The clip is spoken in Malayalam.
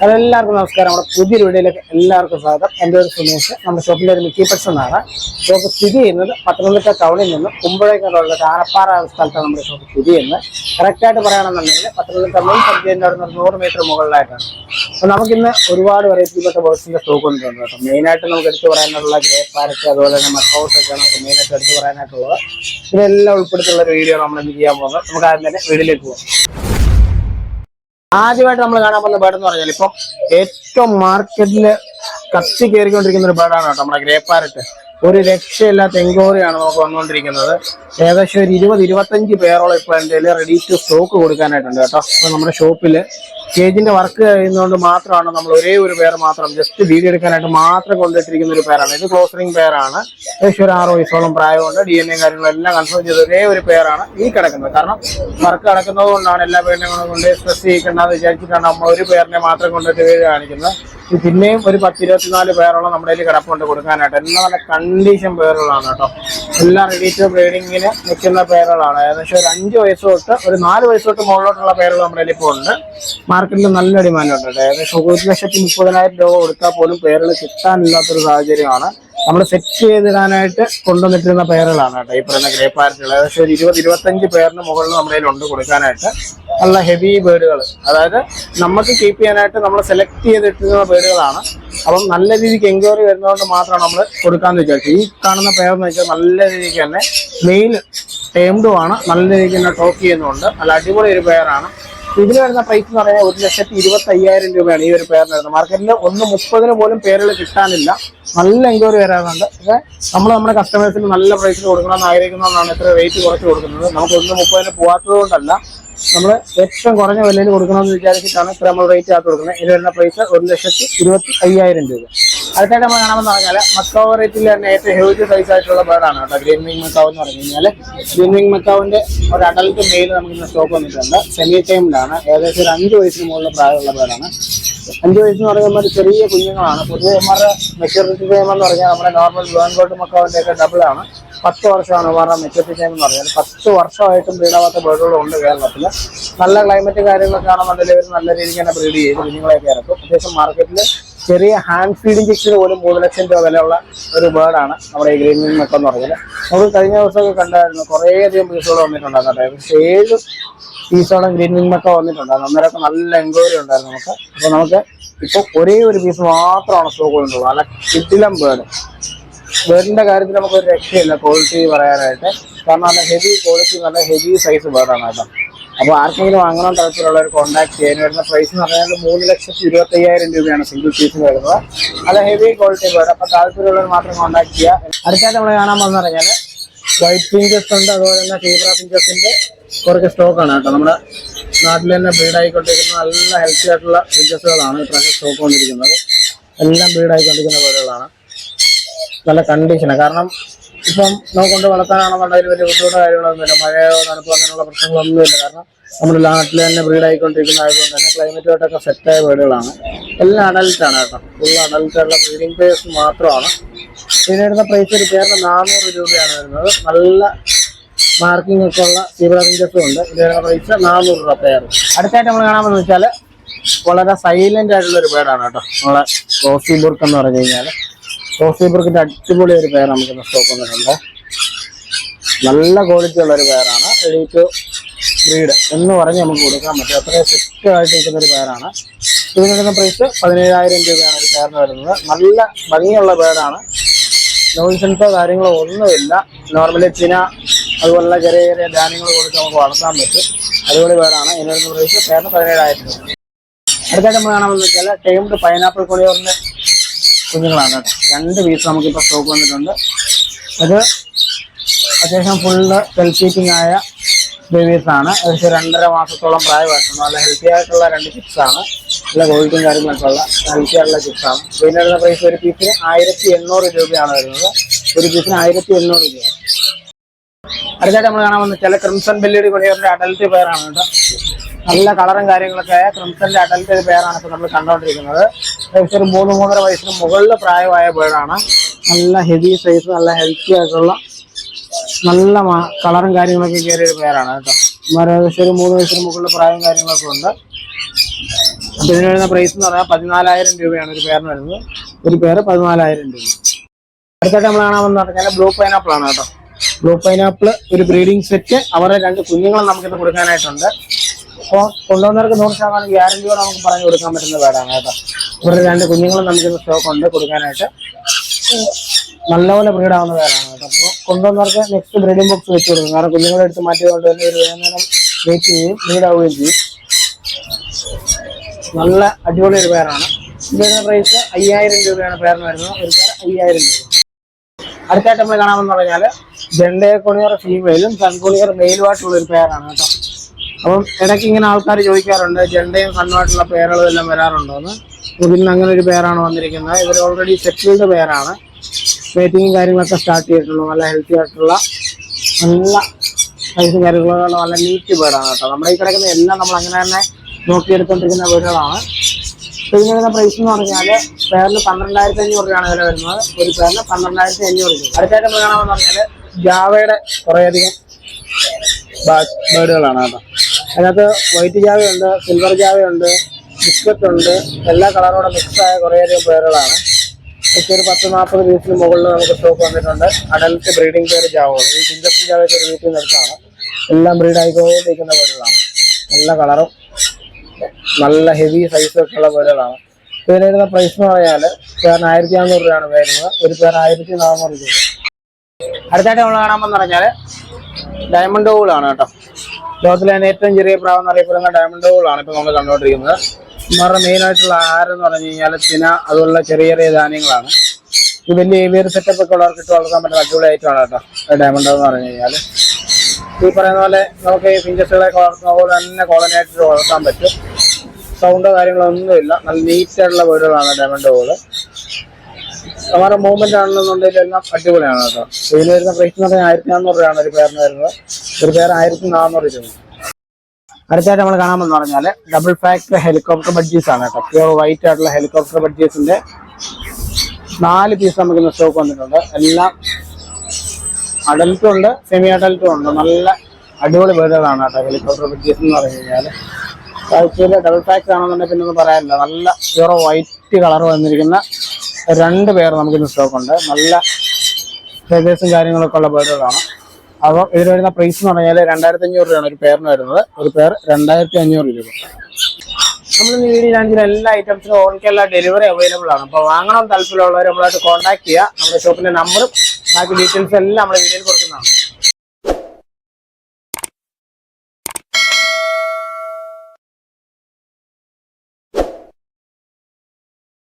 ഹലോ എല്ലാവർക്കും നമസ്കാരം. നമ്മുടെ പുതിയൊരു വീഡിയോയിലേക്ക് എല്ലാവർക്കും സ്വാഗതം. എന്റെ ഒരു സുമേഷ്. നമ്മുടെ ഷോപ്പിന്റെ ഒരു മിക്കി പെക്സ് എന്നാണ്. ഷോപ്പ് സ്ഥിതി ചെയ്യുന്നത് പത്തനംതിട്ട ടൗണിൽ നിന്ന് കുമ്പഴേക്കറുള്ള ആനപ്പാറ സ്ഥലത്താണ് നമ്മുടെ ഷോപ്പ് സ്ഥിതി ചെയ്യുന്നത്. കറക്റ്റായിട്ട് പറയുകയാണെന്നുണ്ടെങ്കിൽ പത്തനംതിട്ട മെയിൻ സബ്ജക്റ്റിന്റെ അവിടെ നിന്ന് നൂറ് മീറ്റർ മുകളിലായിട്ടാണ്. അപ്പോൾ നമുക്കിന്ന് ഒരുപാട് വെറൈറ്റിപ്പെട്ട ബേഴ്സിന്റെ സ്റ്റോക്ക് കൊണ്ടുവന്നു കേട്ടോ. മെയിനായിട്ട് നമുക്ക് എടുത്തു പറയാനുള്ള ഗ്രേ പാരറ്റ് അതുപോലെ തന്നെ മക്കൗസ് ഒക്കെയാണ് നമുക്ക് മെയിനായിട്ട് എടുത്തു പറയാനായിട്ടുള്ളത്. ഇതെല്ലാം ഉൾപ്പെടുത്തിയുള്ള ഒരു വീഡിയോ നമ്മൾ എന്ത് ചെയ്യാൻ പോകുന്നത്. നമുക്ക് ആദ്യം തന്നെ വീഡിയോയിലേക്ക് പോകാം. ആദ്യമായിട്ട് നമ്മൾ കാണാൻ പോകുന്ന ബേർഡ് എന്ന് പറഞ്ഞാൽ ഇപ്പം ഏറ്റവും മാർക്കറ്റിൽ കത്തി കയറിക്കൊണ്ടിരിക്കുന്ന ഒരു ബേർഡാണ് കേട്ടോ നമ്മുടെ ഗ്രേ പാരറ്റ് ഒരു രക്ഷയില്ലാത്ത എൻക്വയറിയാണ് നമുക്ക് വന്നുകൊണ്ടിരിക്കുന്നത്. ഏകദേശം ഒരു ഇരുപത് ഇരുപത്തഞ്ച് പേരോളം ഇപ്പോൾ എന്റെ റെഡി ടു സ്റ്റോക്ക് കൊടുക്കാനായിട്ടുണ്ട് കേട്ടോ. നമ്മുടെ ഷോപ്പിൽ കേജിന്റെ വർക്ക് കഴിയുന്നതുകൊണ്ട് മാത്രമാണ് നമ്മൾ ഒരേ ഒരു പേർ മാത്രം ജസ്റ്റ് വീഡിയോ എടുക്കാനായിട്ട് മാത്രം കൊണ്ടിട്ടിരിക്കുന്ന ഒരു പേരാണ്. ഇത് ക്ലോസറിംഗ് പേരാണ്. ഏകദേശം ഒരു ആറ് വയസ്സോളം പ്രായമുണ്ട്. ഡി എൻ എ കാര്യങ്ങളെല്ലാം കൺഫേം ചെയ്ത ഒരേ ഒരു പേരാണ് ഈ കിടക്കുന്നത്. കാരണം വർക്ക് കിടക്കുന്നത് കൊണ്ടാണ് എല്ലാ പേരിനെ കൊണ്ട് സ്ട്രെസ് ചെയ്യിക്കേണ്ടത് വിചാരിച്ചിട്ടാണ് നമ്മൾ ഒരു പേരിനെ മാത്രം കൊണ്ടിട്ട് വീഡിയോ കാണിക്കുന്നത്. പിന്നെയും ഒരു പത്ത് ഇരുപത്തിനാല് പേരോളം നമ്മുടെ കയ്യിൽ കിടപ്പുണ്ട് കൊടുക്കാനായിട്ട് എല്ലാം നല്ല കണ്ടീഷൻ പേരുകളാണ് കേട്ടോ. എല്ലാം റെഡി ടു ബ്രീഡിങ്ങിന് നിൽക്കുന്ന പേരുകളാണ്. ഏകദേശം ഒരു അഞ്ച് വയസ്സ് തൊട്ട് ഒരു നാല് വയസ്സ് തൊട്ട് മുകളിലോട്ടുള്ള പേരുകൾ നമ്മുടെ കയ്യിൽ ഇപ്പോൾ ഉണ്ട്. മാർക്കറ്റിൽ നല്ല ഡിമാൻഡ് ഉണ്ട് കേട്ടോ ഏകദേശം ഒരു ലക്ഷത്തി മുപ്പതിനായിരം രൂപ കൊടുത്താൽ പോലും പേരുകൾ കിട്ടാനില്ലാത്തൊരു സാഹചര്യമാണ്. നമ്മൾ സെറ്റ് ചെയ്തിടാനായിട്ട് കൊണ്ടുവന്നിട്ടിരുന്ന പേരുകളാണ് കേട്ടോ ഈ പറയുന്ന ഗ്രേ പാരറ്റുകൾ. ഏകദേശം ഒരു ഇരുപത് ഇരുപത്തഞ്ച് പേരിന് മുകളിൽ നമ്മുടെ കയ്യിലുണ്ട് കൊടുക്കാനായിട്ട്. നല്ല ഹെവി ബേഡുകൾ അതായത് നമുക്ക് കീപ്പ് ചെയ്യാനായിട്ട് നമ്മൾ സെലക്ട് ചെയ്തിട്ടിരുന്ന പേരുകളാണ്. അപ്പം നല്ല രീതിക്ക് എൻക്വയറി വരുന്നതുകൊണ്ട് മാത്രമാണ് നമ്മൾ കൊടുക്കാമെന്ന് വിചാരിച്ചത്. ഈ കാണുന്ന പേരെന്ന് വെച്ചാൽ നല്ല രീതിക്ക് തന്നെ മെയിൻ ടേംഡും ആണ്. നല്ല രീതിക്ക് തന്നെ ടോക്ക് ചെയ്യുന്നുണ്ട്. നല്ല അടിപൊളി ഒരു പേരാണ്. ഇതിന് വരുന്ന പ്രൈസ് എന്ന് പറയാൻ ഒരു ലക്ഷത്തി ഇരുപത്തി അയ്യായിരം രൂപയാണ് ഈ ഒരു പേരിന് വരുന്നത്. മാർക്കറ്റിൽ ഒന്ന് മുപ്പതിന് പോലും പേരുകൾ കിട്ടാനില്ല. നല്ല എൻക്വയറി വരാറുണ്ട്. പക്ഷേ നമ്മൾ നമ്മുടെ കസ്റ്റമേഴ്സിന് നല്ല പ്രൈസിൽ കൊടുക്കണമെന്ന് ആഗ്രഹിക്കുന്നതാണ് ഇത്ര റേറ്റ് കുറച്ച് കൊടുക്കുന്നത്. നമുക്ക് ഒന്ന് മുപ്പതിന് പോകാത്തത് കൊണ്ടല്ല. നമ്മൾ ഏറ്റവും കുറഞ്ഞ വിലയിൽ കൊടുക്കണമെന്ന് വിചാരിച്ചിട്ടാണ് ഇത്ര നമ്മൾ റേറ്റ് ആക്കി കൊടുക്കുന്നത്. ഇത് വരുന്ന പ്രൈസ് ഒരു ലക്ഷത്തി ഇരുപത്തി അയ്യായിരം രൂപ. അടുത്തായിട്ട് നമ്മൾ കാണാമെന്ന് പറഞ്ഞാൽ മക്കാവ് റേറ്റിൽ തന്നെ ഏറ്റവും ഹ്യൂജ് സൈസ് ആയിട്ടുള്ള ബേർഡാണ് കേട്ടോ. ഗ്രീൻ വിങ് മക്കാവ് എന്ന് പറഞ്ഞു കഴിഞ്ഞാൽ ഗ്രീൻ വിങ് മക്കാവിന്റെ ഒരു അഡൽട്ട് മെയിൽ നമുക്ക് ഇന്ന് സ്റ്റോക്ക് വന്നിട്ടുണ്ട് സെമി ടൈമിലാണ് ഏകദേശം ഒരു അഞ്ച് വയസ്സിന് മുകളിൽ പ്രായമുള്ള ബേർഡാണ് അഞ്ച് വയസ്സെന്ന് പറയുമ്പോൾ ചെറിയ കുഞ്ഞുങ്ങളാണ്. പൊതുവെ നമ്മുടെ മെച്ചൂരിറ്റി ടൈം എന്ന് പറഞ്ഞാൽ നമ്മുടെ നോർമൽ ബ്ലോൻകോട്ട് മക്കാവിന്റെ ഒക്കെ ഡബിൾ ആണ്. പത്ത് വർഷമാണ് അവരുടെ മെച്ചൂരിറ്റി ടൈം എന്ന് പറഞ്ഞാൽ. പത്ത് വർഷമായിട്ടും ബ്രീഡാവാത്ത ബേർഡുകളും ഉണ്ട് കേരളത്തിൽ നല്ല ക്ലൈമറ്റ് കാര്യങ്ങളൊക്കെ ആണെന്നുണ്ടെങ്കിൽ ഇവർ നല്ല രീതിക്ക് തന്നെ ബ്രീഡ് ചെയ്ത് കുഞ്ഞുങ്ങളെയൊക്കെ ഇറക്കും. അത്യാവശ്യം മാർക്കറ്റിൽ ചെറിയ ഹാൻഡ് ഫീഡ് ഇഞ്ചക്ഷൻ പോലും മൂന്ന് ലക്ഷം രൂപ വിലയുള്ള ഒരു ബേർഡാണ് നമ്മുടെ ഈ ഗ്രീൻ വിങ് മക്കം എന്ന് പറഞ്ഞാൽ നമുക്ക് കഴിഞ്ഞ ദിവസമൊക്കെ കണ്ടായിരുന്നു കുറേയധികം പീസുകൾ വന്നിട്ടുണ്ടായിരുന്നു പക്ഷേ ഏഴ് പീസോളം ഗ്രീൻ വിങ് വന്നിട്ടുണ്ടായിരുന്നു. അന്നേരമൊക്കെ നല്ല എൻക്വയറി ഉണ്ടായിരുന്നു നമുക്ക്. അപ്പോൾ നമുക്ക് ഇപ്പോൾ ഒരേ ഒരു പീസ് മാത്രമാണ് സ്റ്റോക്ക് കൊണ്ടുള്ളത്. നല്ല കിട്ടിലം ബേർഡ് ബേർഡിന്റെ കാര്യത്തിൽ നമുക്ക് ഒരു രക്ഷയില്ല ക്വാളിറ്റി പറയാനായിട്ട്. കാരണം നല്ല ഹെവി ക്വാളിറ്റി നല്ല ഹെവി സൈസ് ബേർഡാണ് കേട്ടോ. അപ്പോൾ ആർക്കെങ്കിലും വാങ്ങണം തരത്തിലുള്ള ഒരു കോൺടാക്ട് ചെയ്യാൻ വരുന്ന പ്രൈസ് എന്ന് പറഞ്ഞാൽ മൂന്ന് ലക്ഷത്തി ഇരുപത്തി അയ്യായിരം രൂപയാണ് സിംഗിൾ പീസിന് വരുന്നത്. അത് ഹെവി ക്വാളിറ്റി ബേർഡ് അപ്പോൾ താല്പര്യമുള്ളവർ മാത്രം കോൺടാക്ട് ചെയ്യുക. അടുത്തായിട്ട് നമ്മൾ കാണാൻ പോകുന്ന പറഞ്ഞാൽ വൈറ്റ് പിഞ്ചസ് ഉണ്ട് അതുപോലെ തന്നെ സീബ്ര പിഞ്ചസിന്റെ കുറച്ച് സ്റ്റോക്കാണ് കേട്ടോ. നമ്മുടെ നാട്ടിൽ തന്നെ ബ്രീഡ് ആയിക്കൊണ്ടിരിക്കുന്ന നല്ല ഹെൽത്തി ആയിട്ടുള്ള പിഞ്ചസുകളാണ് ഇപ്രാവശ്യം സ്റ്റോക്ക് കൊണ്ടിരിക്കുന്നത്. എല്ലാം ബ്രീഡ് ആയിക്കൊണ്ടിരിക്കുന്ന പോലെയുള്ളതാണ്. നല്ല കണ്ടീഷനാണ് കാരണം ഇപ്പം നമുക്ക് കൊണ്ട് വളർത്താനാണെന്നുണ്ടെങ്കിൽ വലിയ ബുദ്ധിമുട്ടോ കാര്യങ്ങളൊന്നുമില്ല മഴയോ തണുപ്പോ അങ്ങനെയുള്ള പ്രശ്നങ്ങളൊന്നുമില്ല കാരണം നമ്മുടെ നാട്ടിൽ തന്നെ ബ്രീഡായിക്കൊണ്ടിരിക്കുന്ന ആയതുകൊണ്ട് തന്നെ ക്ലൈമറ്റുമായിട്ടൊക്കെ സെറ്റായ വീടുകളാണ്. എല്ലാം അഡൽട്ടാണ് കേട്ടോ. ഫുൾ അഡൽട്ടുള്ള ബ്രീഡിംഗ് പേഴ്സ് മാത്രമാണ്. വരുന്ന പ്രൈസ് ഒരു പേരിന് നാനൂറ് രൂപയാണ് വരുന്നത്. നല്ല മാർക്കിംഗ് ഒക്കെ ഉള്ള സീബ്ര പിഞ്ചസും ഉണ്ട്. ഇത് വരുന്ന പ്രൈസ് നാനൂറ് രൂപ പേർ അടുത്തായിട്ട് നമ്മൾ കാണാമെന്ന് വെച്ചാൽ വളരെ സൈലന്റ് ആയിട്ടുള്ള ഒരു പേരാണ് കേട്ടോ. നമ്മളെ റോസി ബുർക്ക് എന്ന് പറഞ്ഞു കഴിഞ്ഞാൽ റോസി ബുർക്കിന്റെ അടിപൊളി ഒരു പേർ നമുക്ക് സ്റ്റോക്ക് വന്നിട്ടുണ്ട്. നല്ല ക്വാളിറ്റി ഉള്ള ഒരു പേരാണ് റെഡി ബ്രീഡ് എന്ന് പറഞ്ഞ് നമുക്ക് കൊടുക്കാൻ പറ്റും. അത്രയും സിസ്റ്റം ആയിട്ട് നിൽക്കുന്ന ഒരു പേരാണ് ഇതിന് കിട്ടുന്ന പ്രൈസ് പതിനേഴായിരം രൂപയാണ് ഒരു പേരിന് വരുന്നത്. നല്ല ഭംഗിയുള്ള പേരാണ് നോയിസൻസോ കാര്യങ്ങളോ ഒന്നുമില്ല. നോർമലി ചിന അതുപോലുള്ള ചെറിയ ചെറിയ ധാന്യങ്ങൾ കൊടുത്ത് നമുക്ക് വളർത്താൻ പറ്റും. അതുപോലെ പേരാണ് ഇതിന് വരുന്ന പ്രൈസ് പേരിന് പതിനേഴായിരം രൂപ. അടുത്തായിട്ട് നമ്മൾ കാണാമെന്ന് വെച്ചാൽ ടൈംഡ് പൈനാപ്പിൾ കൊളിയോറിന്റെ കുഞ്ഞുങ്ങളാണ് കേട്ടോ. രണ്ട് പീസ് നമുക്കിപ്പോൾ സ്റ്റോക്ക് വന്നിട്ടുണ്ട്. അത് അത്യാവശ്യം ഫുള്ള് സെൽഫീറ്റിംഗ് ആയ ബേബീസാണ് ഏകദേശം രണ്ടര മാസത്തോളം പ്രായമായിട്ടുണ്ട്. നല്ല ഹെൽത്തി ആയിട്ടുള്ള രണ്ട് ചിപ്സ് ആണ്. നല്ല ക്വാളിറ്റിയും കാര്യങ്ങളൊക്കെ ഉള്ള ഹെൽത്തി ആയിട്ടുള്ള ചിപ്സ് ആണ്. പിന്നെ വരുന്ന പ്രൈസ് ഒരു പീസിന് ആയിരത്തി എണ്ണൂറ് രൂപയാണ് വരുന്നത്. ഒരു പീസിന് ആയിരത്തി എണ്ണൂറ് രൂപ അടുത്തായിട്ട് നമ്മൾ കാണാൻ വന്ന ചില ക്രിംസൺ ബെല്ലിയുടെ കൂടെ അഡൽറ്റ് പേരാണ് കേട്ടോ. നല്ല കളറും കാര്യങ്ങളൊക്കെ ക്രിംസന്റെ അഡൽറ്റ് പേരാണ് ഇപ്പൊ നമ്മൾ കണ്ടുകൊണ്ടിരിക്കുന്നത് ഏകദേശം ഒരു മൂന്ന് മൂന്നര വയസ്സിന് മുകളിൽ പ്രായമായ പേരാണ്. നല്ല ഹെവി സൈസ് നല്ല ഹെൽത്തി ആയിട്ടുള്ള നല്ല കളറും കാര്യങ്ങളൊക്കെ കയറിയ ഒരു പേരാണ് കേട്ടോ. ഏകദേശം ഒരു മൂന്ന് വയസ്സിന് മുകളിൽ പ്രായം കാര്യങ്ങളൊക്കെ ഉണ്ട്. അപ്പൊ ഇതിന് വരുന്ന പ്രൈസ് എന്ന് പറഞ്ഞാൽ പതിനാലായിരം രൂപയാണ് ഒരു പേരിന് വരുന്നത്. ഒരു പേര് പതിനാലായിരം രൂപ. അടുത്തായിട്ട് നമ്മൾ കാണാമെന്ന് പറഞ്ഞാൽ ബ്ലൂ പൈനാപ്പിൾ ആണ് കേട്ടോ. ബ്ലൂ പൈനാപ്പിൾ ഒരു ബ്രീഡിംഗ് സെറ്റ്. അവരുടെ രണ്ട് കുഞ്ഞുങ്ങളും നമുക്കിത് കൊടുക്കാനായിട്ടുണ്ട്. അപ്പോൾ കൊണ്ടുവന്നവർക്ക് നൂറ് ശതമാനം ഗ്യാരണ്ടിയോടെ നമുക്ക് പറഞ്ഞു കൊടുക്കാൻ പറ്റുന്ന വേടാണ് കേട്ടോ. ഇവരുടെ രണ്ട് കുഞ്ഞുങ്ങളും നമുക്കിന്ന് സ്റ്റോക്ക് ഉണ്ട്. കൊടുക്കാനായിട്ട് നല്ലപോലെ ബ്രീഡ് ആവുന്ന പേരാണ് കേട്ടോ. അപ്പോൾ കൊണ്ടുവന്നവർക്ക് നെക്സ്റ്റ് ബ്രീഡിംഗ് ബോക്സ് വെച്ച് കൊടുക്കും. കാരണം കുഞ്ഞുങ്ങളെ എടുത്ത് മാറ്റിയതുകൊണ്ട് തന്നെ ഒരു വേദനം വെയിറ്റ് ചെയ്യുകയും ബ്രീഡ് ആവുകയും ചെയ്യും. നല്ല അടിപൊളി ഒരു പേരാണ് ഇതിന്റെ പ്രൈസ് അയ്യായിരം രൂപയാണ് പേരിന് വരുന്നത്. ഒരു പേര് അയ്യായിരം രൂപ. അടുത്തായിട്ട് നമ്മൾ കാണാമെന്ന് പറഞ്ഞാൽ ജണ്ടയെ കൊണിയർ ഫീമെയിലും സൺകുണിയർ മെയിലുമായിട്ടുള്ള ഒരു പേരാണ് കേട്ടോ. അപ്പം ഇടയ്ക്ക് ഇങ്ങനെ ആൾക്കാർ ചോദിക്കാറുണ്ട് ജണ്ടയും കണ്ണുമായിട്ടുള്ള പേരുകളും എല്ലാം വരാറുണ്ടോന്ന്. ഇതിൽ അങ്ങനെ ഒരു പേരാണ് വന്നിരിക്കുന്നത്. ഇവർ ഓൾറെഡി സെറ്റിൽഡ് പേരാണ്. വെയിറ്റിങ്ങും കാര്യങ്ങളൊക്കെ സ്റ്റാർട്ട് ചെയ്തിട്ടുള്ളൂ നല്ല ഹെൽത്തി ആയിട്ടുള്ള നല്ല സൈസും കാര്യങ്ങളുള്ള നല്ല നീറ്റ് പേരാണ് കേട്ടോ. നമ്മുടെ ഈ കിടക്കുന്ന എല്ലാം നമ്മൾ അങ്ങനെ തന്നെ നോക്കിയെടുത്തോണ്ടിരിക്കുന്ന വീടുകളാണ്. അപ്പൊ ഇതിന് വരുന്ന പ്രൈസ് എന്ന് പറഞ്ഞാൽ പേരിൽ പന്ത്രണ്ടായിരത്തി അഞ്ഞൂറ് രൂപയാണ് വില വരുന്നത്. ഒരു പേരിന് പന്ത്രണ്ടായിരത്തി അഞ്ഞൂറ് രൂപ. അടുത്തായിട്ട് കാണാമെന്ന് പറഞ്ഞാൽ ജാവയുടെ കുറേയധികം ബേഡുകളാണ് കേട്ടോ. അതിനകത്ത് വൈറ്റ് ജാവയുണ്ട് സിൽവർ ജാവയുണ്ട് ബിസ്ക്കറ്റ് ഉണ്ട്. എല്ലാ കളറോടെ മിക്സായ കുറേയധികം പേരുകളാണ്. പക്ഷേ ഒരു പത്ത് നാൽപ്പത് പീസിന് മുകളിൽ നമുക്ക് സ്റ്റോക്ക് വന്നിട്ടുണ്ട്. അഡൽട്ട് ബ്രീഡിംഗ് പേര് ജാവകൾ. ഈ ചിഞ്ചപ്പും ജാവയൊക്കെ ഒരു വീട്ടിൽ നിന്നെടുത്താണ് എല്ലാം ബ്രീഡ് ആയിക്കൊണ്ടിരിക്കുന്ന പേരുകളാണ്. നല്ല കളറും നല്ല ഹെവി സൈസൊക്കെ ഉള്ള പേരുകളാണ്. ഇതിന് വരുന്ന പ്രൈസ് എന്ന് പറഞ്ഞാൽ പേരിന് ആയിരത്തി അഞ്ഞൂറ് രൂപയാണ് വരുന്നത്. ഒരു പേർ ആയിരത്തി നാനൂറ് രൂപ. അടുത്തായിട്ട് നമ്മൾ കാണാമെന്ന് പറഞ്ഞാൽ ഡയമണ്ട് ആണ് കേട്ടോ. ലോകത്തിലെ തന്നെ ഏറ്റവും ചെറിയ പ്രാവ് എന്നറിയപ്പെടുന്ന ഡയമണ്ട് ബോളാണ് ഇപ്പൊ നമ്മൾ കണ്ടുകൊണ്ടിരിക്കുന്നത്. മെയിൻ ആയിട്ടുള്ള ആഹാരം എന്ന് പറഞ്ഞു കഴിഞ്ഞാൽ തിന അതുപോലുള്ള ചെറിയ ചെറിയ ധാന്യങ്ങളാണ്. ഇത് വലിയ ഏവിയർ സെറ്റപ്പ് ഒക്കെ ഉള്ളവർക്ക് ഇട്ട് വളർത്താൻ പറ്റുന്ന അടിപൊളി ഐറ്റമാണ് കേട്ടോ ഡയമണ്ട് എന്ന് പറഞ്ഞു കഴിഞ്ഞാൽ. ഈ പറയുന്ന പോലെ നമുക്ക് ഈ ഫിഞ്ചസുകളൊക്കെ വളർത്തുന്ന പോലെ തന്നെ കോളനി ആയിട്ട് വളർത്താൻ പറ്റും. സൗണ്ടോ കാര്യങ്ങളോ ഒന്നുമില്ല നല്ല നീറ്റ് ആയിട്ടുള്ള വീടുകളാണ് ഡയമണ്ട് ഹോൾ നമ്മുടെ മൂവ്മെന്റ് ആണെന്നുണ്ടെങ്കിൽ എല്ലാം അടിപൊളിയാണ് കേട്ടോ. ഇതിന് വരുന്ന പ്രൈസ് എന്ന് പറഞ്ഞാൽ ആയിരത്തി നാനൂറ് രൂപയാണ് ഒരു പേരിന് വരുന്നത്. ഒരു പേര് ആയിരത്തി നാനൂറ് രൂപ. അടുത്തായിട്ട് നമ്മൾ കാണാമെന്ന് പറഞ്ഞാൽ ഡബിൾ ഫാക്ടർ ഹെലികോപ്റ്റർ ബഡ്ജീസ് ആണ് കേട്ടോ. പ്യൂർ വൈറ്റ് ആയിട്ടുള്ള ഹെലികോപ്റ്റർ ബഡ്ജീസിന്റെ നാല് പീസ് നമുക്ക് ഇന്ന് സ്റ്റോക്ക് വന്നിട്ടുണ്ട്. എല്ലാം അഡൽട്ടും ഉണ്ട് സെമി അഡൽട്ടും ഉണ്ട്. നല്ല അടിപൊളി ബേഡുകളാണ് കേട്ടോ ഹെലികോപ്റ്റർ ബഡ്ജീസ് എന്ന് പറഞ്ഞു കഴിഞ്ഞാൽ ഡബിൾ ഫാക്ടർ ആണെന്നുണ്ടെങ്കിൽ പിന്നെ ഒന്നും പറയാനില്ല. നല്ല പ്യൂർ വൈറ്റ് കളർ വന്നിരിക്കുന്ന രണ്ട് പേർ നമുക്കിന്ന് സ്റ്റോക്ക് ഉണ്ട്. നല്ല ഫേഗേഴ്സും കാര്യങ്ങളൊക്കെ ഉള്ള ബേഡുകളാണ് അപ്പോൾ ഇതിന് വരുന്ന പ്രൈസ് എന്ന് പറഞ്ഞാൽ രണ്ടായിരത്തി അഞ്ഞൂറ് രൂപയാണ് ഒരു പേരിന് വരുന്നത്. ഒരു പേർ രണ്ടായിരത്തി അഞ്ഞൂറ് രൂപ. നമ്മൾ ഈ വീഡിയോ കാണിക്കുന്ന എല്ലാ ഐറ്റംസിനും ഓൾ ഡെലിവറി അവൈലബിൾ ആണ്. അപ്പോൾ വാങ്ങണം താല്പര്യമുള്ളവർ നമ്മളായിട്ട് കോൺടാക്ട് ചെയ്യുക നമ്മുടെ ഷോപ്പിന്റെ നമ്പറും ബാക്കി ഡീറ്റെയിൽസ് എല്ലാം നമ്മുടെ വീഡിയോയിൽ കൊടുക്കുന്നതാണ്